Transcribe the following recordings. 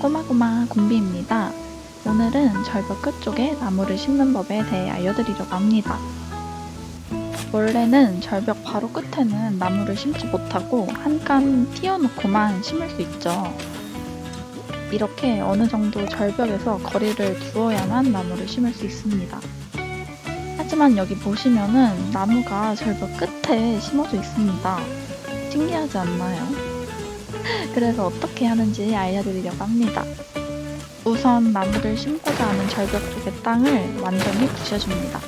꼬마꼬마 곰비입니다. 오늘은 절벽 끝쪽에 나무를 심는 법에 대해 알려드리려고 합니다. 원래는 절벽 바로 끝에는 나무를 심지 못하고 한 칸 띄워놓고만 심을 수 있죠. 이렇게 어느 정도 절벽에서 거리를 두어야만 나무를 심을 수 있습니다. 하지만 여기 보시면은 나무가 절벽 끝에 심어져 있습니다. 신기하지 않나요? 그래서 어떻게 하는지 알려드리려고 합니다. 우선 나무를 심고자 하는 절벽 쪽의 땅을 완전히 부셔줍니다.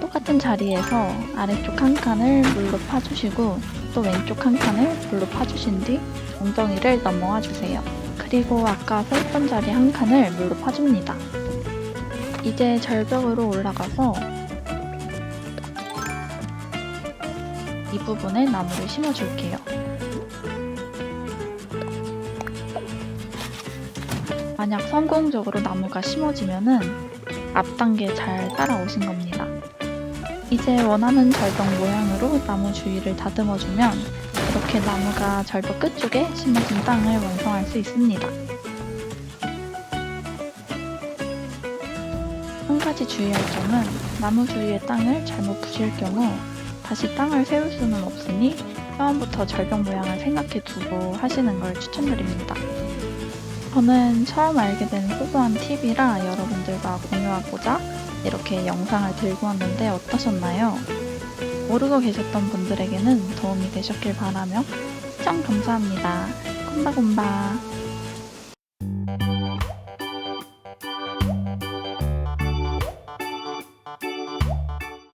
똑같은 자리에서 아래쪽 한 칸을 물로 파주시고 또 왼쪽 한 칸을 물로 파주신 뒤 엉덩이를 넘어와 주세요. 그리고 아까 서 있던 자리 한 칸을 물로 파줍니다. 이제 절벽으로 올라가서 이 부분에 나무를 심어줄게요. 만약 성공적으로 나무가 심어지면은 앞 단계 잘 따라오신 겁니다. 이제 원하는 절벽 모양으로 나무 주위를 다듬어주면 이렇게 나무가 절벽 끝쪽에 심어진 땅을 완성할 수 있습니다. 한 가지 주의할 점은 나무 주위의 땅을 잘못 부실 경우 다시 땅을 세울 수는 없으니 처음부터 절벽 모양을 생각해 두고 하시는 걸 추천드립니다. 저는 처음 알게 된 소소한 팁이라 여러분들과 공유하고자 이렇게 영상을 들고 왔는데 어떠셨나요? 모르고 계셨던 분들에게는 도움이 되셨길 바라며 시청 감사합니다. 콤바콤바